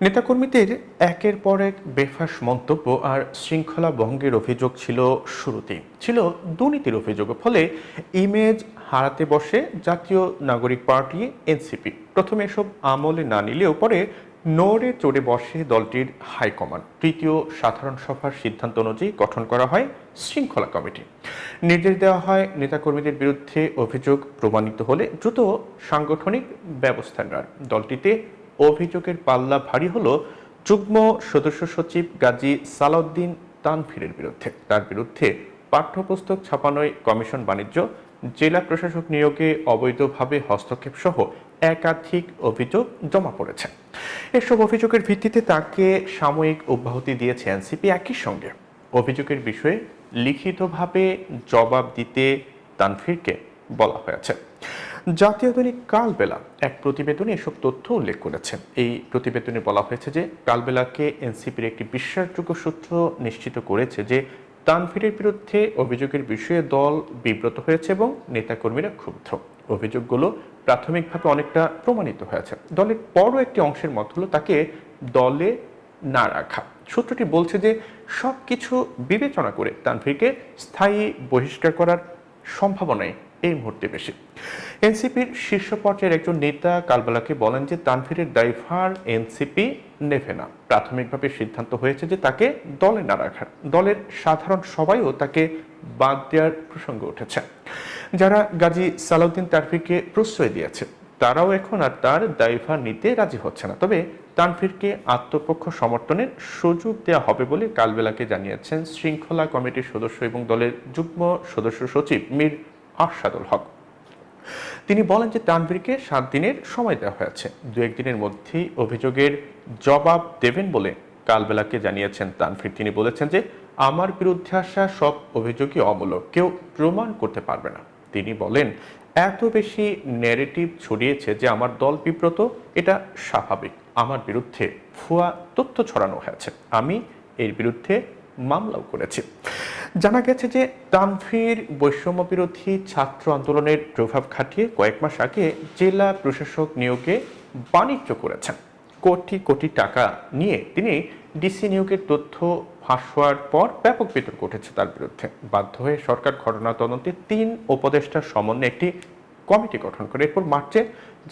নেতাকর্মীদের একের পর এক বেফাস মন্তব্য আর শৃঙ্খলা ভঙ্গের অভিযোগ ছিল শুরুতেই ছিল দুর্নীতির অভিযোগ, ফলে ইমেজ হারাতে বসে জাতীয় নাগরিক পার্টি, এনসিপি। প্রথমে এসব আমলে না নিলেও পরে নোড়ে চড়ে বসে দলটির হাইকমান্ড। তৃতীয় সাধারণ সভার সিদ্ধান্ত অনুযায়ী গঠন করা হয় শৃঙ্খলা কমিটি। নির্দেশ দেওয়া হয় নেতাকর্মীদের বিরুদ্ধে অভিযোগ প্রমাণিত হলে দ্রুত সাংগঠনিক ব্যবস্থা নেওয়ার। দলটিতে অভিযোগের পাল্লা ভারী হল যুগ্ম সদস্য সচিব গাজী সালাউদ্দিন তানফিরের বিরুদ্ধে। তার বিরুদ্ধে পাঠ্যপুস্তক ছাপানোয় কমিশন বাণিজ্য, জেলা প্রশাসক নিয়োগে অবৈধভাবে হস্তক্ষেপ সহ একাধিক অভিযোগ জমা পড়েছে। এসব অভিযোগের ভিত্তিতে তাকে সাময়িক অব্যাহতি দিয়েছে এনসিপি একই সঙ্গে। অভিযোগের বিষয়ে লিখিতভাবে জবাব দিতে তানফিরকে বলা হয়েছে। জাতীয় দৈনিক কালবেলা এক প্রতিবেদনে এসব তথ্য উল্লেখ করেছে এই প্রতিবেদনে বলা হয়েছে যে, কালবেলাকে এনসিপির একটি বিশ্বাসযোগ্য সূত্র নিশ্চিত করেছে যে তানফিরের বিরুদ্ধে অভিযোগের বিষয়ে দল বিব্রত হয়েছে এবং নেতাকর্মীরা ক্ষুব্ধ। অভিযোগগুলো প্রাথমিকভাবে অনেকটা প্রমাণিত হয়েছে। দলের বড় একটি অংশের মত হলো তাকে দলে না রাখা। সূত্রটি বলছে যে সব কিছু বিবেচনা করে তানভীরকে স্থায়ী বহিষ্কার করার সম্ভাবনাই এই মুহূর্তে বেশি। এনসিপির শীর্ষ পর্যায়ের একজন নেতা কালবেলাকে বলেন যে তানভীরের দায়ভার এনসিপি নেবে না। প্রাথমিকভাবে সিদ্ধান্ত হয়েছে যে তাকে দলে না রাখার। দলের সাধারণ সবাইও তাকে বাদ দেওয়ার প্রসঙ্গ উঠেছে। যারা গাজী সালাউদ্দিন তানভীরকে প্রশ্রয় দিয়েছে, তারাও এখন আর তার দায়ভার নিতে রাজি হচ্ছে না। তবে তানভীরকে আত্মপক্ষ সমর্থনের সুযোগ দেওয়া হবে বলে কালবেলাকে জানিয়েছেন শৃঙ্খলা কমিটির সদস্য এবং দলের যুগ্ম সদস্য সচিব মীর আরশাদুল হক। তিনি বলেন যে তানভীরকে সাত দিনের সময় দেওয়া হয়েছে। দু একদিনের মধ্যেই অভিযোগের জবাব দেবেন বলে কালবেলাকে জানিয়েছেন তানভীর। তিনি বলেছেন যে আমার বিরুদ্ধে আসা সব অভিযোগই অমূলক, কেউ প্রমাণ করতে পারবে না। তিনি বলেন, এত বেশি ন্যারেটিভ ছড়িয়েছে যে আমার দল বিব্রত, এটা স্বাভাবিক। আমার বিরুদ্ধে ভুয়া তথ্য ছড়ানো হয়েছে। আমি এর বিরুদ্ধে মামলাও করেছি। জানা গেছে যে তানভীর বৈষম্য বিরোধী ছাত্র আন্দোলনের প্রভাব খাটিয়ে কয়েক মাস আগে জেলা প্রশাসক নিয়োগে বাণিজ্য করেছেন। কোটি কোটি টাকা নিয়ে তিনি ডিসি নিয়োগের তথ্য ফাঁস হওয়ার পর ব্যাপক বিতর্ক উঠেছে তার বিরুদ্ধে। বাধ্য হয়ে সরকার ঘটনা তদন্তে তিন উপদেষ্টার সমন্বয়ে একটি কমিটি গঠন করে। এরপর মার্চে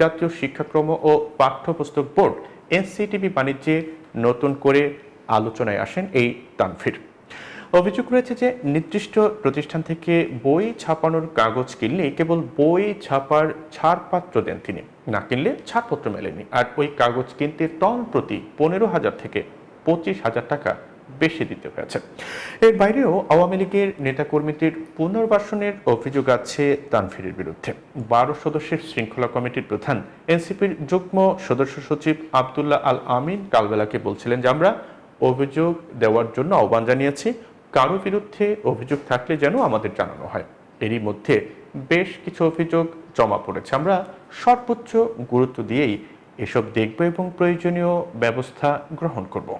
জাতীয় শিক্ষাক্রম ও পাঠ্যপুস্তক বোর্ড, এনসিটিভি বাণিজ্যে নতুন করে আলোচনায় আসেন এই তানফির অভিযোগ রয়েছে যে, নির্দিষ্ট প্রতিষ্ঠান থেকে বই ছাপানোর কাগজ কিনলেই কেবল বই ছাপার ছাড়পত্র দেন তিনি। না কিনলে ছাড়পত্র মেলেনি। আর ওই কাগজ কিনতে টন প্রতি পনেরো হাজার থেকে পঁচিশ হাজার টাকা বেশি দিতে হয়েছে। এর বাইরেও আওয়ামী লীগের নেতাকর্মীদের পুনর্বাসনের অভিযোগ আছে তানফিরের বিরুদ্ধে। বারো সদস্যের শৃঙ্খলা কমিটির প্রধান এনসিপির যুগ্ম সদস্য সচিব আবদুল্লাহ আল আমিন কালবেলাকে বলছিলেন যে, আমরা অভিযোগ দেওয়ার জন্য আহ্বান জানিয়েছি। কারও বিরুদ্ধে অভিযোগ থাকলে যেন আমাদের জানানো হয়। এরই মধ্যে বেশ কিছু অভিযোগ জমা পড়েছে। আমরা সর্বোচ্চ গুরুত্ব দিয়েই এসব দেখব এবং প্রয়োজনীয় ব্যবস্থা গ্রহণ করব।